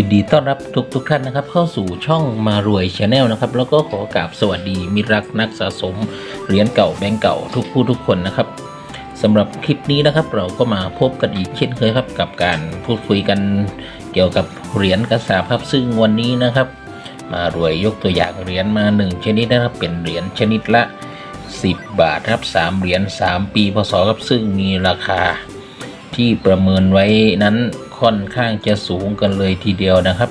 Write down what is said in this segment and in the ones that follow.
ยินดีต้อนรับทุกทุกท่านนะครับ เข้าสู่ช่องมารวยชาแนลนะครับ แล้วก็ขอกราบสวัสดีมิรักนักสะสมเหรียญเก่าแบงก์เก่าทุกผู้ทุกคนนะครับสำหรับคลิปนี้นะครับ เราก็มาพบกันอีกเช่นเคยครับ กับการพูดคุยกันเกี่ยวกับเหรียญกระสาครับ ซึ่งวันนี้นะครับ มารวยยกตัวอย่างเหรียญมาหนึ่งชนิดนะครับ เป็นเหรียญชนิดละ 10 บาทครับสามเหรียญ3 ปีพศครับซึ่งมีราคาที่ประเมินไว้นั้น ค่อนข้างจะสูงกันเลยทีเดียวนะครับ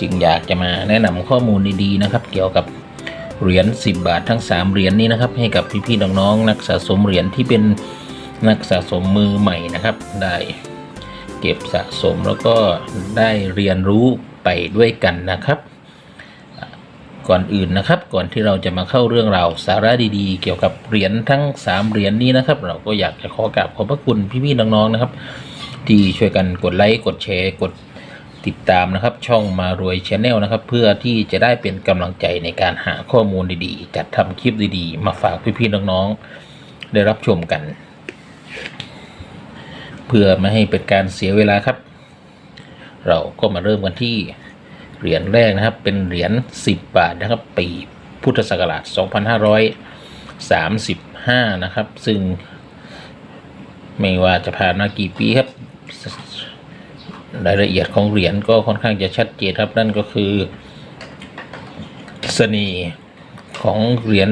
จึงอยากจะมาแนะนำข้อมูลดีๆนะครับ เกี่ยวกับเหรียญ10 บาททั้ง 3 เหรียญนี้นะครับ ให้กับพี่ๆน้องๆนักสะสมเหรียญที่เป็นนักสะสมมือใหม่นะครับ ได้เก็บสะสมแล้วก็ได้เรียนรู้ไปด้วยกันนะครับ ก่อนอื่นนะครับ ก่อนที่เราจะมาเข้าเรื่องราวสาระดีๆ เกี่ยวกับเหรียญทั้ง 3 เหรียญนี้นะครับ เราก็อยากจะขอกราบขอบพระคุณพี่ๆน้องๆนะครับ ที่ช่วยกันกดไลค์กดแชร์กดติดตามนะครับ ช่องมารวยชาแนลนะครับ เพื่อที่จะได้เป็นกำลังใจในการหาข้อมูลดีๆ จัดทำคลิปดีๆ มาฝากพี่ๆน้องๆได้รับชมกัน เพื่อไม่ให้เป็นการเสียเวลาครับ เราก็มาเริ่มกันที่เหรียญแรกนะครับ เป็นเหรียญ10 บาทนะครับ ปีพุทธศักราช 2535 นะครับ ซึ่งไม่ว่าจะผ่านมากี่ปีครับ รายละเอียดของเหรียญก็ค่อนข้างจะชัดเจนครับนั่นก็คือเสน่ห์ของเหรียญ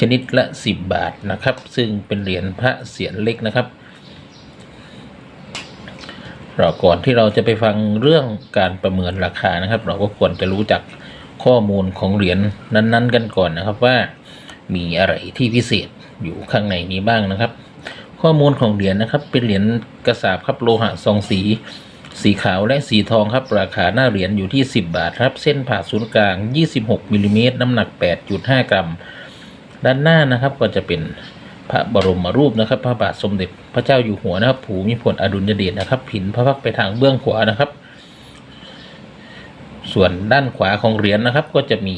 ชนิดละ 10 บาทนะครับ ซึ่งเป็นเหรียญพระเสียรเล็กนะครับเราก่อนที่เราจะไปฟังเรื่องการประเมินราคานะครับ เราก็ควรจะรู้จักข้อมูลของเหรียญนั้น ๆ กันก่อนนะครับว่ามีอะไรที่พิเศษอยู่ข้างในนี้บ้างนะครับ ข้อมูลของเหรียญนะครับ เป็นเหรียญกระสาบครับโลหะทรงสี สีขาวและสีทองครับ ราคาหน้าเหรียญอยู่ที่ 10 บาทครับ เส้นผ่าศูนย์กลาง 26มิลลิเมตรน้ำหนัก 8.5 กรัม ด้านหน้านะครับก็จะเป็นพระบรมรูปนะครับ พระบาทสมเด็จพระเจ้าอยู่หัวนะครับ ภูมิพลอดุลยเดชนะครับ ผินพระพักไปทางเบื้องขวานะครับ ส่วนด้านขวาของเหรียญนะครับ ก็จะมี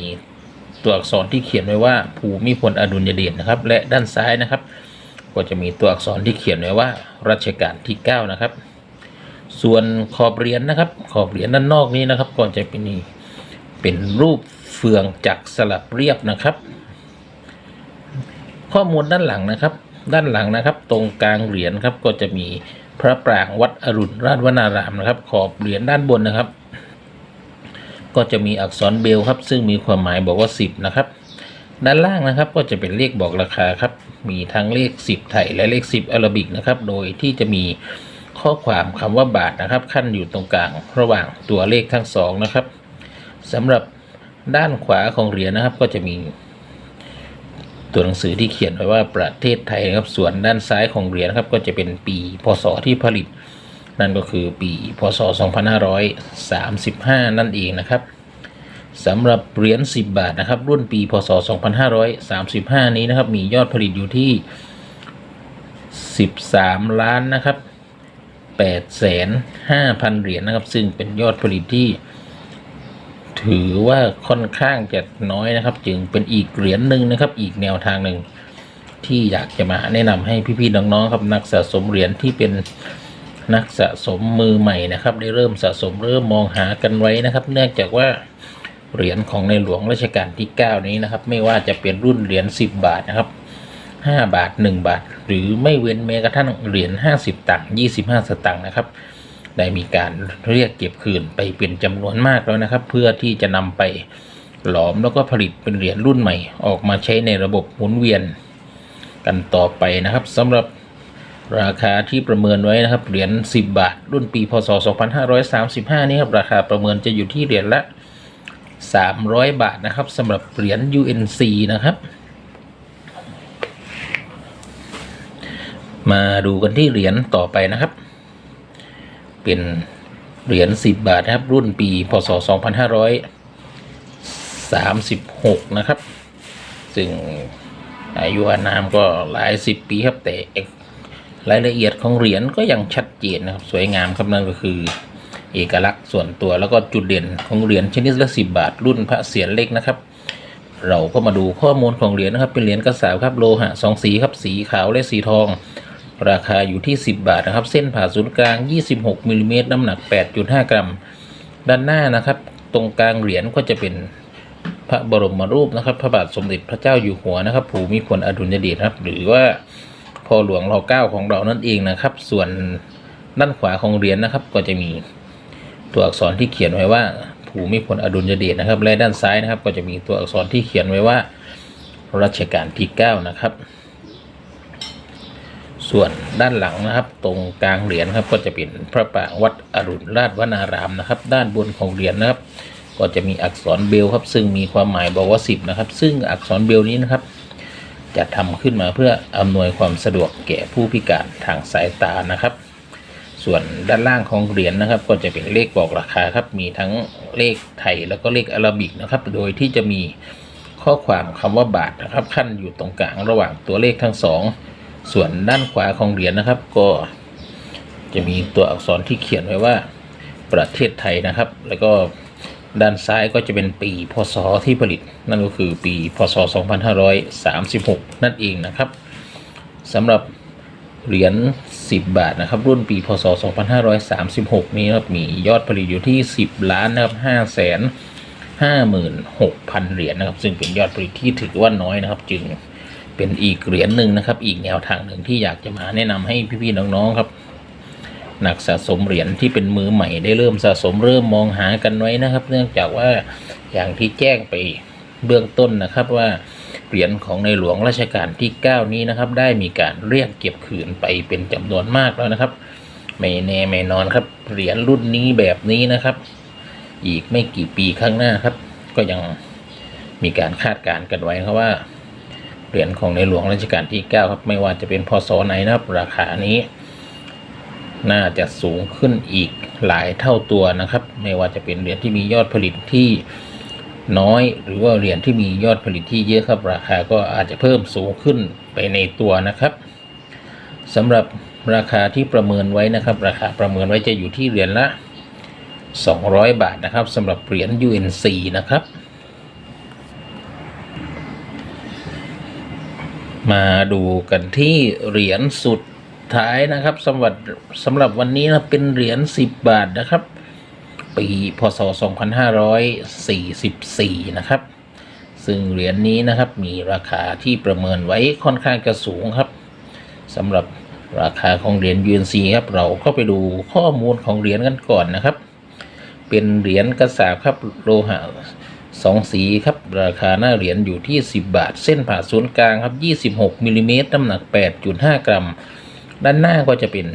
ตัวอักษรที่เขียนไว้ว่า ภูมิพลอดุลยเดชนะครับ และด้านซ้ายนะครับ ก็จะมีตัวอักษรที่เขียนไว้ว่ารัชกาลที่ 9 นะครับ ส่วนขอบเหรียญนะครับ ขอบเหรียญด้านนอกนี้นะครับ ก็จะเป็นนี่เป็นรูปเฟืองจักรสลับเรียบนะครับ ข้อมูลด้านหลังนะครับ ด้านหลังนะครับ ตรงกลางเหรียญครับก็จะมีพระปรางวัดอรุณราชวนารามนะครับ ขอบเหรียญด้านบนนะครับ ก็จะมีอักษรเบลครับ ซึ่งมีความหมายบอกว่า 10 นะครับ ด้านล่างนะครับก็จะเป็นเลขบอกราคาครับ มีทั้งเลข 10 ไทยและเลข 10อาราบิกนะครับ โดยที่จะมีข้อความคำว่าบาทนะครับ ขั้นอยู่ตรงกลางระหว่างตัวเลขทั้งสองนะครับสำหรับด้านขวาของเหรียญนะครับก็จะมี ตัวหนังสือที่เขียนไว้ว่าประเทศไทยนะครับ ส่วนด้านซ้ายของเหรียญครับ ก็จะเป็นปี พศที่ผลิต นั่นก็คือปี พศ 2535 นั่นเองนะครับ สำหรับเหรียญ10 บาทนะครับ รุ่นปีพศ 2535 นี้นะครับ มียอดผลิตอยู่ที่ 13 ล้านนะครับ8แสน5,000 เหรียญนะครับ ซึ่งเป็นยอดผลิตที่ ถือว่าค่อนข้างจะน้อยนะครับ จึงเป็นอีกเหรียญหนึ่งนะครับ อีกแนวทางหนึ่งที่อยากจะมาแนะนำให้พี่ๆน้องๆครับนักสะสมเหรียญที่เป็นนักสะสมมือใหม่นะครับ ได้เริ่มสะสมเริ่มมองหากันไว้นะครับ เนื่องจากว่า เหรียญของในหลวงรัชกาลที่ 9 นี้นะครับ ไม่ว่าจะเป็นรุ่นเหรียญ10 บาทนะครับ 5 บาท 1 บาท หรือไม่เว้นแม้กระทั่งเหรียญ50 ตังค์25 สตังค์นะครับ ได้มีการเรียกเก็บคืนไปเป็นจำนวนมากแล้วนะครับ เพื่อที่จะนำไปหลอมแล้วก็ผลิตเป็นเหรียญรุ่นใหม่ ออกมาใช้ในระบบหมุนเวียนกันต่อไปนะครับสำหรับราคาที่ประเมินไว้นะครับเหรียญ10 บาท รุ่นปีพศ 2535 นี้ครับราคาประเมินจะอยู่ที่เหรียญละ 300 บาทนะครับสำหรับเหรียญ UNC นะครับ มาดูกันที่เหรียญต่อไปนะครับ เป็นเหรียญ10 บาทนะครับ รุ่นปี พศ 2536 นะครับ ซึ่งอายุอานามก็หลายสิบปีครับแต่รายละเอียดของเหรียญก็ยังชัดเจนนะครับ สวยงามครับนั่นก็คือ เอกลักษณ์ส่วนตัวแล้วก็จุดเด่นของเหรียญชนิดละสิบาท รุ่นพระเศียรเล็กนะครับ เราก็มาดูข้อมูลของเหรียญนะครับ เป็นเหรียญกระสาบครับโลหะสองสีครับสีขาวและสีทอง ราคาอยู่ที่ 10 บาทนะครับ เส้นผ่าศูนย์กลาง 26มิลลิเมตรน้ำหนัก 8.5 กรัม ด้านหน้านะครับ ตรงกลางเหรียญก็จะเป็นพระบรมรูปนะครับ พระบาทสมเด็จพระเจ้าอยู่หัวนะครับ ภูมิพลอดุลยเดชครับ หรือว่าพ่อหลวงรอเก้าของเรานั่นเองนะครับ ส่วนด้านขวาของเหรียญนะครับ ก็จะมี ตัวอักษรที่เขียนไว้ว่า ภูมิพลอดุลยเดชนะครับ และด้านซ้ายนะครับ ก็จะมีตัวอักษรที่เขียนไว้ว่ารัชกาลที่ 9 นะครับ ส่วนด้านหลังนะครับ ตรงกลางเหรียญครับ ก็จะเป็นพระปางวัดอรุณราชวนารามนะครับ ด้านบนของเหรียญนะครับ ก็จะมีอักษรเบลครับ ซึ่งมีความหมายบอกว่าสิบนะครับ ซึ่งอักษรเบลนี้นะครับ จะทำขึ้นมาเพื่ออำนวยความสะดวกแก่ผู้พิการทางสายตานะครับ ส่วนด้านล่างของเหรียญนะครับ ก็จะเป็นเลขบอกราคาครับ มีทั้งเลขไทยแล้วก็เลขอาราบิกนะครับ โดยที่จะมีข้อความคำว่าบาทนะครับ ขั้นอยู่ตรงกลางระหว่างตัวเลขทั้งสองส่วนด้านขวาของเหรียญนะครับ ก็จะมีตัวอักษรที่เขียนไว้ว่าประเทศไทยนะครับ แล้วก็ด้านซ้ายก็จะเป็นปีพศที่ผลิต นั่นก็คือปีพศ 2536 นั่นเองนะครับสำหรับ เหรียญ10 บาทนะครับ รุ่นปีพศ 2536 นี้ครับมียอดผลิตอยู่ที่ 10 ล้านนะครับ5แสน56,000 เหรียญนะครับ ซึ่งเป็นยอดผลิตที่ถือว่าน้อยนะครับ จึงเป็นอีกเหรียญหนึ่งนะครับ อีกแนวทางหนึ่งที่อยากจะมาแนะนำให้พี่ๆน้องๆครับนักสะสมเหรียญที่เป็นมือใหม่ได้เริ่มสะสมเริ่มมองหากันไว้นะครับ เนื่องจากว่าอย่างที่แจ้งไปเบื้องต้นนะครับว่า เหรียญของในหลวงรัชกาลที่ 9 นี้นะครับ ได้มีการเรียกเก็บคืนไปเป็นจำนวนมากแล้วนะครับ ไม่แน่ไม่นอนครับ เหรียญรุ่นนี้แบบนี้นะครับ อีกไม่กี่ปีข้างหน้าครับ ก็ยังมีการคาดการณ์กันไว้ครับว่าเหรียญของในหลวงรัชกาลที่ 9 ครับ ไม่ว่าจะเป็นพศไหนนะครับ ราคานี้ น่าจะสูงขึ้นอีกหลายเท่าตัวนะครับ ไม่ว่าจะเป็นเหรียญที่มียอดผลิตที่ น้อย หรือว่าเหรียญที่มียอดผลิตที่เยอะครับราคาก็อาจจะเพิ่มสูงขึ้นไปในตัวนะครับสำหรับราคาที่ประเมินไว้นะครับ ราคาประเมินไว้จะอยู่ที่เหรียญละ 200 บาทนะครับสำหรับเหรียญ UNC นะครับ มาดูกันที่เหรียญสุดท้ายนะครับสำหรับสำหรับวันนี้นะเป็นเหรียญ 10 บาทนะครับ ปีพศ 2544 นะครับ ซึ่งเหรียญนี้นะครับมีราคาที่ประเมินไว้ค่อนข้างจะสูงครับสำหรับราคาของเหรียญ UNC ครับเราก็ไปดูข้อมูลของเหรียญกันก่อนนะครับ เป็นเหรียญกระสาบครับโลหะสองสีครับราคาหน้าเหรียญอยู่ที่ 10 บาท เส้นผ่าศูนย์กลางครับ 26มิลลิเมตรน้ำหนัก 8.5 กรัม ด้านหน้าก็จะเป็น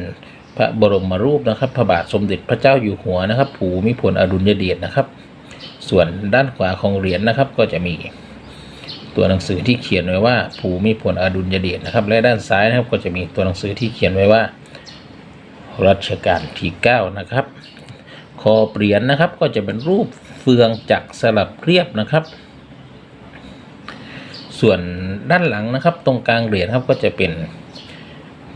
พระบรมรูปนะครับ พระบาทสมเด็จพระเจ้าอยู่หัวนะครับ ภูมิพลอดุลยเดชนะครับ ส่วนด้านขวาของเหรียญนะครับ ก็จะมีตัวหนังสือที่เขียนไว้ว่าภูมิพลอดุลยเดชนะครับ และด้านซ้ายนะครับก็จะมีตัวหนังสือที่เขียนไว้ว่า รัชกาลที่ 9 นะครับ คอเปลี่ยนนะครับก็จะเป็นรูปเฟืองจักรสลับเรียบนะครับ ส่วนด้านหลังนะครับ ตรงกลางเหรียญครับก็จะเป็น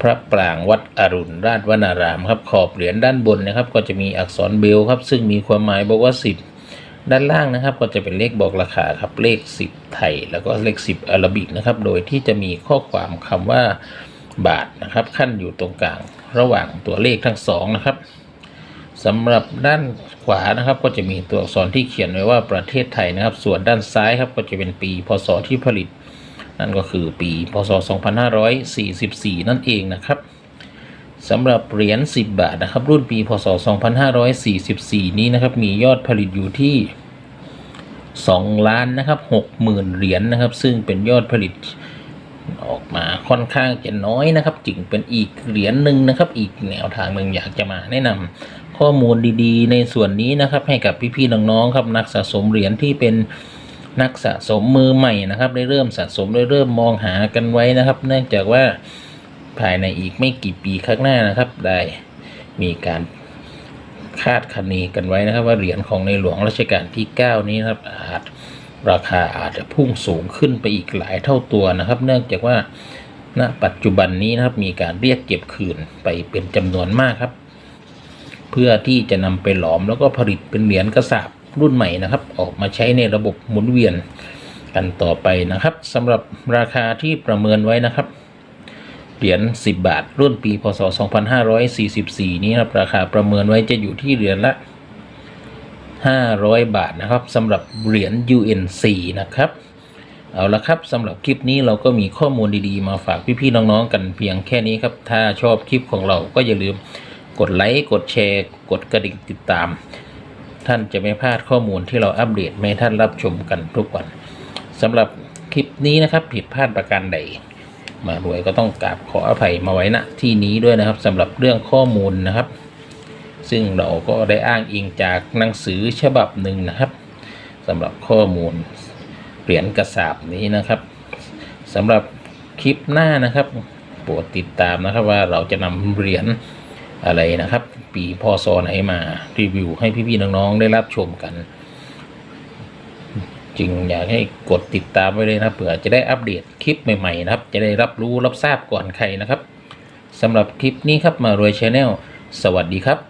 พระปรางวัดอรุณราชวนารามครับขอบเหรียญด้านบนนะครับ ก็จะมีอักษรเบลครับ ซึ่งมีความหมายบอกว่า 10 ด้านล่างนะครับ ก็จะเป็นเลขบอกราคาครับเลข 10 ไทย แล้วก็เลข 10 อาราบิกนะครับ โดยที่จะมีข้อความคำว่าบาทนะครับ ขั้นอยู่ตรงกลางระหว่างตัวเลขทั้งสองนะครับสำหรับด้านขวานะครับ ก็จะมีตัวอักษรที่เขียนไว้ว่าประเทศไทยนะครับ ส่วนด้านซ้ายครับก็จะเป็นปีพศที่ผลิต นั่นก็คือปีพศ 2544 นั่นเองนะครับสำหรับเหรียญ10 บาทนะครับ รุ่นปีพศ 2544 นี้นะครับ มียอดผลิตอยู่ที่ 2 ล้านนะครับ60,000 เหรียญนะครับ ซึ่งเป็นยอดผลิตออกมาค่อนข้างจะน้อยนะครับ จึงเป็นอีกเหรียญหนึ่งนะครับ อีกแนวทางหนึ่งอยากจะมาแนะนำข้อมูลดีๆ ในส่วนนี้นะครับ ให้กับพี่ๆน้องๆครับนักสะสมเหรียญที่เป็น นักสะสมมือใหม่นะครับได้เริ่มสะสมได้เริ่มมองหากันไว้นะครับ เนื่องจากว่าภายในอีกไม่กี่ปีข้างหน้านะครับ ได้มีการคาดคะเนกันไว้นะครับ ว่าเหรียญของในหลวงรัชกาลที่ 9 นี้นะครับอาจราคาอาจจะพุ่งสูงขึ้นไปอีกหลายเท่าตัวนะครับ เนื่องจากว่าณปัจจุบันนี้นะครับมีการเรียกเก็บคืนไปเป็นจำนวนมากครับ เพื่อที่จะนำไปหลอมแล้วก็ผลิตเป็นเหรียญกระสาบ รุ่นใหม่นะครับ ออกมาใช้ในระบบหมุนเวียนกันต่อไปนะครับสำหรับราคาที่ประเมินไว้นะครับเหรียญ10 บาท รุ่นปีพศ 2544 นี้นะครับราคาประเมินไว้จะอยู่ที่เหรียญละ 500 บาทนะครับสำหรับเหรียญ UNC นะครับเอาละครับสำหรับคลิปนี้เราก็มีข้อมูลดีๆ มาฝากพี่ๆน้องๆกันเพียงแค่นี้ครับ ถ้าชอบคลิปของเราก็อย่าลืมกดไลค์กดแชร์ กดกระดิ่งติดตาม ท่านจะไม่พลาดข้อมูลที่เราอัปเดตให้ท่านรับชมกันทุกวันสำหรับคลิปนี้นะครับผิดพลาดประการใด มารวยก็ต้องกราบขออภัยมาไว้ณที่นี้ด้วยนะครับสำหรับเรื่องข้อมูลนะครับ ซึ่งเราก็ได้อ้างอิงจากหนังสือฉบับหนึ่งนะครับสำหรับข้อมูลเหรียญกระสาบนี้นะครับสำหรับคลิปหน้านะครับโปรดติดตามนะครับว่าเราจะนำเหรียญ อะไรนะครับ ปีพศไหนมารีวิวให้พี่ๆน้องๆได้รับชมกัน จึงอยากให้กดติดตามไว้เลยนะเผื่อจะได้อัปเดตคลิปใหม่ๆนะครับ จะได้รับรู้รับทราบก่อนใครนะครับสำหรับคลิปนี้ครับมารวยชาแนลสวัสดีครับ